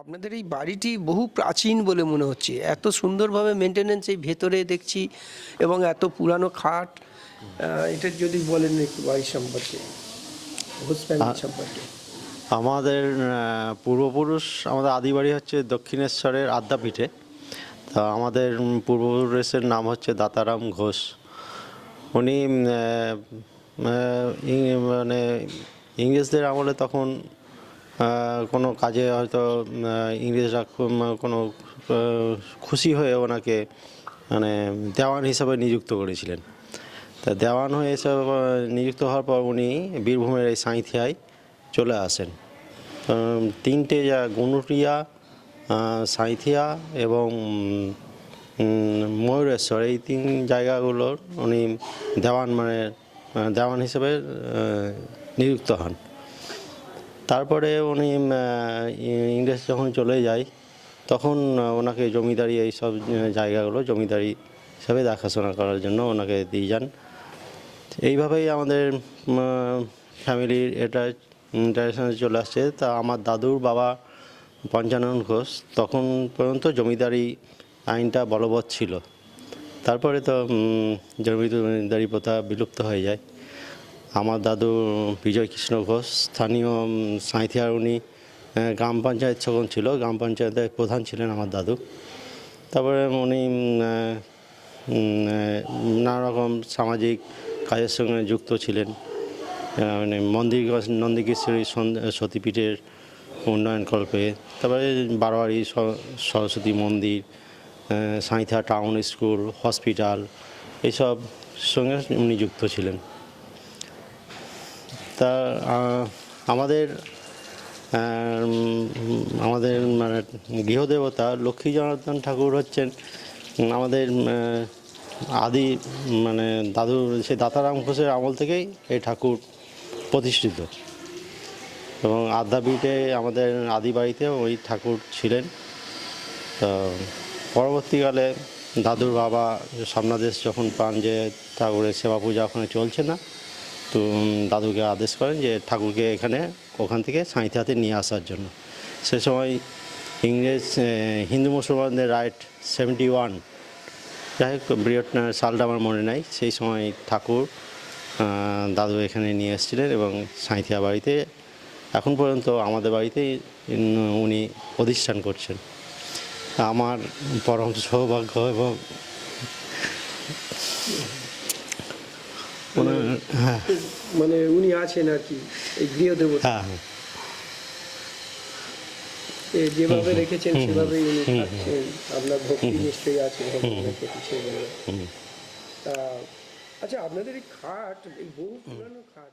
আপনাদের এই বাড়িটি বহু প্রাচীন বলে মনে হচ্ছে। এত সুন্দরভাবে মেনটেনেন্স এই ভেতরে দেখছি এবং এত পুরানো খাট। এটা যদি বলেন একটু বাড়ি সম্পর্কে ঘোষ ফ্যামিলি সম্পর্কে। আমাদের পূর্বপুরুষ আমাদের আদি বাড়ি হচ্ছে দক্ষিণেশ্বরের আদ্যাপীঠে। তা আমাদের পূর্বপুরুষের নাম হচ্ছে দাতারাম ঘোষ। উনি মানে ইংরেজদের আমলে তখন কোনো কাজে হয়তো ইংরেজরা কোনো খুশি হয়ে ওনাকে মানে দেওয়ান হিসাবে নিযুক্ত করেছিলেন। তা দেওয়ান হয়ে এসব নিযুক্ত হওয়ার পর উনি বীরভূমের এই সাঁইথিয়ায় চলে আসেন। তিনটে যা গনুটিয়া আহ, সাঁইথিয়া এবং ময়ূরেশ্বর এই তিন জায়গাগুলোর উনি দেওয়ান মানে দেওয়ান হিসেবে নিযুক্ত হন। তারপরে উনি ইংরেজ যখন চলে যায়, তখন ওনাকে জমিদারি এই সব জায়গাগুলো জমিদারি হিসাবে দেখাশোনা করার জন্য ওনাকে দিয়ে যান। এইভাবেই আমাদের ফ্যামিলির এটা ট্র্যাডিশনে চলে আসছে। তা আমার দাদুর বাবা পঞ্চানন ঘোষ, তখন পর্যন্ত জমিদারি আইনটা বলবৎ ছিল। তারপরে তো জমিদারি প্রথা বিলুপ্ত হয়ে যায়। আমার দাদু বিজয় কৃষ্ণ ঘোষ স্থানীয় উম, সাঁইথিয়ার উনি গ্রাম পঞ্চায়েত যখন ছিল গ্রাম পঞ্চায়েতের প্রধান ছিলেন আমার দাদু। তারপরে উনি নানা রকম সামাজিক কাজের সঙ্গে যুক্ত ছিলেন। মানে মন্দির নন্দীকেশ্বরী সতীপীঠের উন্নয়ন কল্পে। তারপরে বারোয়ারি সরস্বতী মন্দির সাঁইথা টাউন স্কুল হসপিটাল এইসব সঙ্গে উনি যুক্ত ছিলেন। তা আমাদের আমাদের মানে গৃহদেবতা লক্ষ্মী জনার্দন ঠাকুর হচ্ছেন আমাদের আদি মানে দাদু, সেই দাতারাম ঘোষের আমল থেকেই এই ঠাকুর প্রতিষ্ঠিত। এবং আদ্যাপীঠে আমাদের আদি বাড়িতে ওই ঠাকুর ছিলেন। তো পরবর্তীকালে দাদুর বাবা সামনাদেশ যখন পান যে ঠাকুরের সেবা পূজা ওখানে চলছে না তো দাদুকে আদেশ করেন যে ঠাকুরকে এখানে, ওখান থেকে সাঁইথিয়াতে নিয়ে আসার জন্য। সে সময় ইংরেজ হিন্দু মুসলমানদের রাইট সেভেন্টি ওয়ান। যাই হোক বৃহৎ সালটা আমার মনে নাই। সেই সময় ঠাকুর দাদু এখানে নিয়ে এসেছিলেন এবং সাঁইথিয়া বাড়িতে, এখন পর্যন্ত আমাদের বাড়িতেই উনি অধিষ্ঠান করছেন। আমার পরম সৌভাগ্য এবং ওনার- হ্যাঁ। মানে উনি আছেন আর কি এই গৃহদেবতা। হ্যাঁ হ্যাঁ। যেভাবে রেখেছেন সেভাবেই উনি থাকছেন। আপনার ভক্তি নিশ্চয়ই আছে ভগবানের প্রতি আচ্ছা আপনাদের এই খাট এই বহু পুরানো খাট।